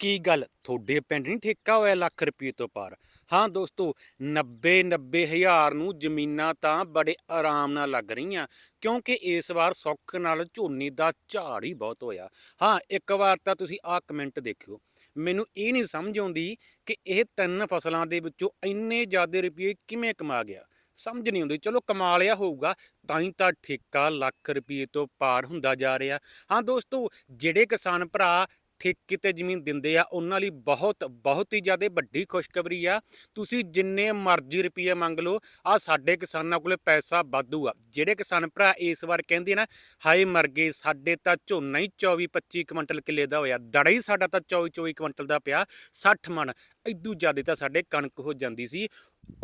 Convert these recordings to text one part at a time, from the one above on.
ਕੀ ਗੱਲ? ਤੁਹਾਡੇ ਪਿੰਡ ਨਹੀਂ ਠੇਕਾ ਹੋਇਆ ਲੱਖ ਰੁਪਏ ਤੋਂ ਪਾਰ? ਹਾਂ ਦੋਸਤੋ 90 90 ਹਜ਼ਾਰ ਨੂੰ ਜ਼ਮੀਨਾਂ ਤਾਂ ਬੜੇ ਆਰਾਮ ਨਾਲ ਲੱਗ ਰਹੀਆਂ, ਕਿਉਂਕਿ ਇਸ ਵਾਰ ਸੁੱਖ ਨਾਲ ਝੋਨੇ ਦਾ ਝਾੜ ਹੀ ਬਹੁਤ ਹੋਇਆ। ਹਾਂ, ਇੱਕ ਵਾਰ ਤਾਂ ਤੁਸੀਂ ਆਹ ਕਮੈਂਟ ਦੇਖਿਓ। ਮੈਨੂੰ ਇਹ ਨਹੀਂ ਸਮਝ ਆਉਂਦੀ ਕਿ ਇਹ ਤਿੰਨ ਫਸਲਾਂ ਦੇ ਵਿੱਚੋਂ ਇੰਨੇ ਜ਼ਿਆਦਾ ਰੁਪਏ ਕਿਵੇਂ ਕਮਾ ਗਿਆ। ਸਮਝ ਨਹੀਂ ਆਉਂਦੀ। ਚਲੋ ਕਮਾ ਲਿਆ ਹੋਊਗਾ, ਤਾਂ ਹੀ ਤਾਂ ਠੇਕਾ ਲੱਖ ਰੁਪਏ ਤੋਂ ਪਾਰ ਹੁੰਦਾ ਜਾ ਰਿਹਾ। ਹਾਂ ਦੋਸਤੋ, ਜਿਹੜੇ ਕਿਸਾਨ ਭਰਾ ਠੇਕੇ ਤੇ ਜ਼ਮੀਨ ਦਿੰਦੇ ਆ, ਉਹਨਾਂ ਲਈ ਬਹੁਤ ਬਹੁਤ ਹੀ ਜ਼ਿਆਦਾ ਵੱਡੀ ਖੁਸ਼ਖਬਰੀ ਆ। ਤੁਸੀਂ ਜਿੰਨੇ ਮਰਜ਼ੀ ਰੁਪਏ ਮੰਗ ਲਓ ਆ ਸਾਡੇ ਕਿਸਾਨਾਂ ਕੋਲੇ ਪੈਸਾ ਵਾਧੂ ਆ। ਜਿਹੜੇ ਕਿਸਾਨ ਭਰਾ ਇਸ ਵਾਰ ਕਹਿੰਦੇ ਨਾ, ਹਾਏ ਮਰ ਗਏ, ਸਾਡੇ ਤਾਂ ਝੋਨਾ ਹੀ 24 25 ਕੁਇੰਟਲ ਕਿੱਲੇ ਦਾ ਹੋਇਆ, ਦੜਾ ਹੀ ਸਾਡਾ ਤਾਂ 24 24 ਕੁਇੰਟਲ ਦਾ ਪਿਆ 60 ਮਣ ਇਦੋਂ ਜ਼ਿਆਦਾ ਤਾਂ ਸਾਡੇ ਕਣਕ ਹੋ ਜਾਂਦੀ ਸੀ।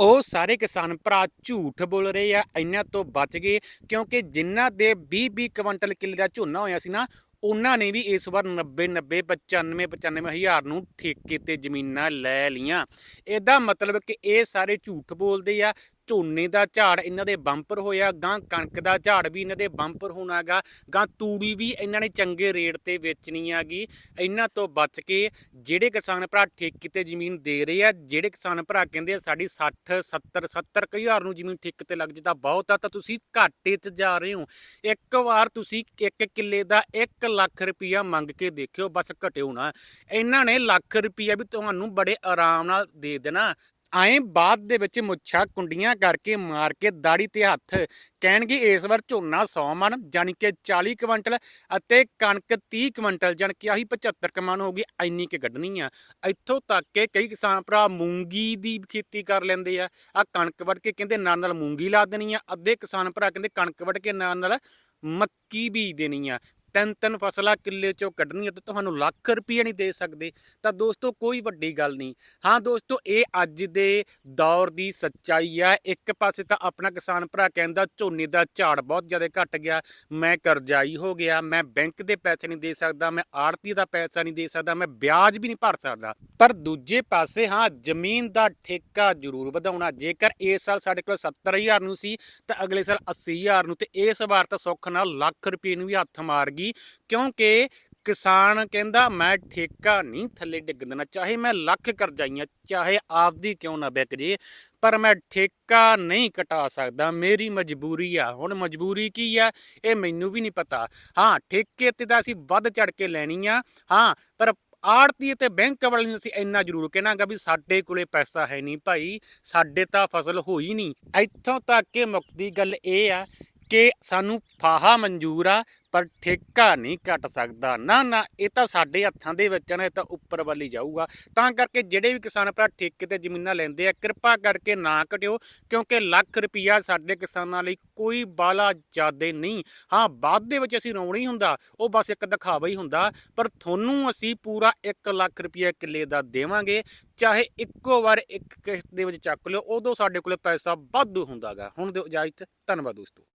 ਉਹ ਸਾਰੇ ਕਿਸਾਨ ਭਰਾ ਝੂਠ ਬੋਲ ਰਹੇ ਆ ਇਹਨਾਂ ਤੋਂ ਬਚ ਗਏ, ਕਿਉਂਕਿ ਜਿਨ੍ਹਾਂ ਦੇ 20 20 ਕੁਇੰਟਲ ਕਿੱਲੇ ਦਾ ਝੋਨਾ ਹੋਇਆ ਸੀ ਨਾ ਉਹਨਾਂ ਨੇ ਵੀ ਇਸ ਵਾਰ 90 90 95 95 ਹਜ਼ਾਰ ਨੂੰ ਠੇਕੇ ਤੇ ਜ਼ਮੀਨਾਂ ਲੈ ਲੀਆਂ ਇਹਦਾ ਮਤਲਬ ਕਿ ਇਹ ਸਾਰੇ ਝੂਠ ਬੋਲਦੇ ਆ ਝੋਨੇ ਦਾ ਝਾੜ ਇਹਨਾਂ ਦੇ ਬੰਪਰ ਹੋਇਆ ਗਾਂ ਕਣਕ ਦਾ ਝਾੜ ਵੀ ਇਹਨਾਂ ਦੇ ਬੰਪਰ ਹੋਣਾਗਾ ਗਾਂ ਤੂੜੀ ਵੀ ਇਹਨਾਂ ਨੇ ਚੰਗੇ ਰੇਟ ਤੇ ਵੇਚਣੀ ਆਗੀ ਇਹਨਾਂ ਤੋਂ ਬਚ ਕੇ ਜਿਹੜੇ ਕਿਸਾਨ ਭਰਾ ਠੇਕੇ ਤੇ ਜ਼ਮੀਨ ਦੇ ਰਹੇ ਆ, ਜਿਹੜੇ ਕਿਸਾਨ ਭਰਾ ਕਹਿੰਦੇ ਆ, ਸਾਡੀ 60 70 70 ਕੁ ਹਜ਼ਾਰ ਨੂੰ ਜ਼ਮੀਨ ਠੇਕੇ ਤੇ ਲੱਗ ਜੇ ਤਾਂ ਬਹੁਤ ਆ, ਤਾਂ ਤੁਸੀਂ ਘਾਟੇ 'ਚ ਜਾ ਰਹੇ ਹੋ। ਇੱਕ ਵਾਰ ਤੁਸੀਂ ਇੱਕ ਕਿੱਲੇ ਦਾ 1 ਲੱਖ ਰੁਪਈਆ ਮੰਗ ਕੇ ਦੇਖਿਓ, ਬਸ ਘਟਿਓ ਨਾ। ਇਹਨਾਂ ਨੇ ਲੱਖ ਰੁਪਈਆ ਵੀ ਤੁਹਾਨੂੰ ਬੜੇ ਆਰਾਮ ਨਾਲ ਦੇ ਦੇਣਾ। ਆਏ ਬਾਅਦ ਦੇ ਵਿੱਚ ਮੁੱਛਾਂ ਕੁੰਡੀਆਂ ਕਰਕੇ ਮਾਰ ਕੇ ਦਾੜੀ ਤੇ ਹੱਥ ਕਹਿਣਗੇ ਇਸ ਵਾਰ ਝੋਨਾ 100 ਮਣ ਜਾਨੀ ਕਿ 40 ਕੁਇੰਟਲ ਅਤੇ ਕਣਕ 30 ਕੁਇੰਟਲ, ਜਾਣੀ ਕਿ ਆਹੀ 75 ਕੁ ਹੋ ਗਈ, ਇੰਨੀ ਕਿ ਕੱਢਣੀ ਆ। ਇੱਥੋਂ ਤੱਕ ਕਿ ਕਈ ਕਿਸਾਨ ਭਰਾ ਮੂੰਗੀ ਦੀ ਖੇਤੀ ਕਰ ਲੈਂਦੇ ਆ। ਆ ਕਣਕ ਵੱਢ ਕੇ ਕਹਿੰਦੇ ਨਾਲ ਨਾਲ ਮੂੰਗੀ ਲਾ ਦੇਣੀ ਆ। ਅੱਧੇ ਕਿਸਾਨ ਭਰਾ ਕਹਿੰਦੇ ਕਣਕ ਵੱਢ ਕੇ ਨਾਲ ਨਾਲ ਮੱਕੀ ਬੀਜ ਦੇਣੀ ਆ। ਤਿੰਨ ਤਿੰਨ ਫਸਲਾਂ ਕਿੱਲੇ ਚੋਂ ਕੱਢਣੀਆਂ ਤੇ ਤੁਹਾਨੂੰ ਲੱਖ ਰੁਪਏ ਨਹੀਂ ਦੇ ਸਕਦੇ। ਤਾਂ ਦੋਸਤੋ, ਕੋਈ ਵੱਡੀ ਗੱਲ ਨਹੀਂ। ਹਾਂ ਦੋਸਤੋ, ਇਹ ਅੱਜ ਦੇ ਦੌਰ ਦੀ ਸੱਚਾਈ ਆ। ਇੱਕ ਪਾਸੇ ਤਾਂ ਆਪਣਾ ਕਿਸਾਨ ਭਰਾ ਕਹਿੰਦਾ, ਝੋਨੇ ਦਾ ਝਾੜ ਬਹੁਤ ਜ਼ਿਆਦਾ ਘਟ ਗਿਆ। ਮੈਂ ਕਰਜ਼ਾਈ ਹੋ ਗਿਆ। ਮੈਂ ਬੈਂਕ ਦੇ ਪੈਸੇ ਨਹੀਂ ਦੇ ਸਕਦਾ। ਮੈਂ ਆੜਤੀ ਦਾ ਪੈਸਾ ਨਹੀਂ ਦੇ ਸਕਦਾ। ਮੈਂ ਵਿਆਜ ਵੀ ਨਹੀਂ ਭਰ ਸਕਦਾ। ਪਰ ਦੂਜੇ ਪਾਸੇ, ਹਾਂ, ਜ਼ਮੀਨ ਦਾ ਠੇਕਾ ਜ਼ਰੂਰ ਵਧਾਉਣਾ। ਜੇਕਰ ਇਸ ਸਾਲ ਸਾਡੇ ਕੋਲ 70000 ਨੂੰ ਸੀ, ਤਾਂ ਅਗਲੇ ਸਾਲ 80000 ਨੂੰ। ਤੇ ਇਸ ਵਾਰ ਤਾਂ ਸੁੱਖ ਨਾਲ ਲੱਖ ਰੁਪਏ ਨੂੰ ਵੀ ਹੱਥ ਮਾਰ ਗਈ ਕਿਉਂਕਿ ਕਿਸਾਨ ਕਹਿੰਦਾ, ਮੈਂ ਠੇਕਾ ਨਹੀਂ ਥੱਲੇ ਡਿੱਗ ਦੇਣਾ। ਚਾਹੇ ਮੈਂ ਲੱਖ ਕਰਜ਼ਾਈਆਂ, ਚਾਹੇ ਆਪਦੀ ਕਿਉਂ ਨਾ ਵਿਕ ਜੇ, ਪਰ ਮੈਂ ਠੇਕਾ ਨਹੀਂ ਕਟਾ ਸਕਦਾ। ਮੇਰੀ ਮਜਬੂਰੀ ਆ। ਹੁਣ ਮਜਬੂਰੀ ਕੀ ਆ? ਇਹ ਮੈਨੂੰ ਵੀ ਨਹੀਂ ਪਤਾ। ਹਾਂ, ਠੇਕੇ ਤੇ ਤਾਂ ਅਸੀਂ ਵੱਧ ਚੜ ਕੇ ਲੈਣੀ ਆ। ਹਾਂ, ਪਰ ਆੜਤੀ ਤੇ ਬੈਂਕ ਵਾਲੇ ਨੂੰ ਅਸੀਂ ਇੰਨਾ ਜ਼ਰੂਰ ਕਹਿਣਾਗਾ ਵੀ ਸਾਡੇ ਕੋਲੇ ਪੈਸਾ ਹੈ ਨਹੀਂ ਭਾਈ। ਸਾਡੇ ਤਾਂ ਫਸਲ ਹੋਈ ਨਹੀਂ। ਇੱਥੋਂ ਤੱਕ ਕਿ ਮੁੱਕਦੀ ਗੱਲ ਇਹ ਆ ਕਿ ਸਾਨੂੰ ਫਾਹਾ ਮਨਜ਼ੂਰ ਆ, ਪਰ ਠੇਕਾ ਨਹੀਂ ਕੱਟ ਸਕਦਾ। ਨਾ ਨਾ, ਇਹ ਤਾਂ ਸਾਡੇ ਹੱਥਾਂ ਦੇ ਵਿੱਚ ਨਾ, ਇਹ ਤਾਂ ਉੱਪਰ ਵੱਲ ਹੀ ਜਾਊਗਾ। ਤਾਂ ਕਰਕੇ ਜਿਹੜੇ ਵੀ ਕਿਸਾਨ ਭਰਾ ਠੇਕੇ ਤੇ ਜ਼ਮੀਨਾਂ ਲੈਂਦੇ ਆ, ਕਿਰਪਾ ਕਰਕੇ ਨਾ ਘਟਿਓ ਕਿਉਂਕਿ ਲੱਖ ਰੁਪਈਆ ਸਾਡੇ ਕਿਸਾਨਾਂ ਲਈ ਕੋਈ ਬਾਲਾ ਜ਼ਿਆਦੇ ਨਹੀਂ। ਹਾਂ, ਬਾਅਦ ਦੇ ਵਿੱਚ ਅਸੀਂ ਰੌਣਾ ਹੀ ਹੁੰਦਾ, ਉਹ ਬਸ ਇੱਕ ਦਿਖਾਵਾ ਹੀ ਹੁੰਦਾ, ਪਰ ਤੁਹਾਨੂੰ ਅਸੀਂ ਪੂਰਾ 1 ਲੱਖ ਰੁਪਈਆ ਕਿੱਲੇ ਦਾ ਦੇਵਾਂਗੇ, ਚਾਹੇ ਇੱਕੋ ਵਾਰ ਇੱਕ ਕਿਸ਼ਤ ਦੇ ਵਿੱਚ ਚੱਕ ਲਿਓ, ਉਦੋਂ ਸਾਡੇ ਕੋਲੇ ਪੈਸਾ ਵਾਧੂ ਹੁੰਦਾਗਾ। ਹੁਣ ਦਿਓ ਇਜਾਜ਼ਤ, ਧੰਨਵਾਦ ਦੋਸਤੋ।